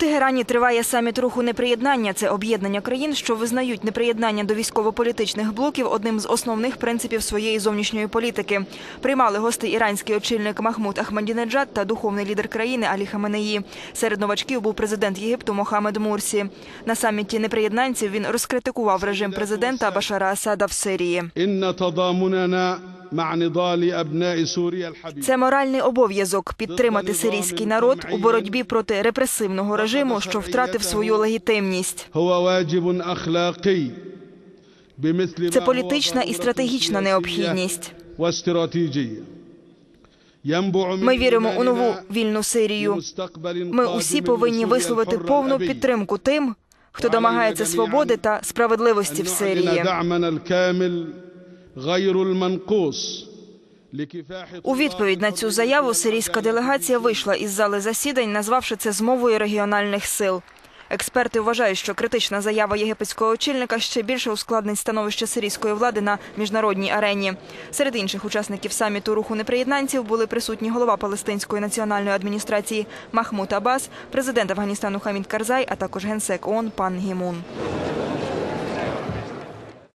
Тегерані триває саміт руху неприєднання. Це об'єднання країн, що визнають неприєднання до військово-політичних блоків одним з основних принципів своєї зовнішньої політики. Приймали гости іранський очільник Махмуд Ахмадінеджад та духовний лідер країни Алі Хаменеї. Серед новачків був президент Єгипту Мохамед Мурсі. На саміті неприєднанців він розкритикував режим президента Башара Асада в Сирії. Це моральний обов'язок підтримати сирійський народ у боротьбі проти репресивного режиму режиму, що втратив свою легітимність. Це політична і стратегічна необхідність. Ми віримо у нову вільну Сирію. Ми усі повинні висловити повну підтримку тим, хто домагається свободи та справедливості в Сирії. У відповідь на цю заяву сирійська делегація вийшла із зали засідань, назвавши це змовою регіональних сил. Експерти вважають, що критична заява єгипетського очільника ще більше ускладнить становище сирійської влади на міжнародній арені. Серед інших учасників саміту руху неприєднанців були присутні голова палестинської національної адміністрації Махмуд Аббас, президент Афганістану Хамід Карзай, а також генсек ООН пан Гімун.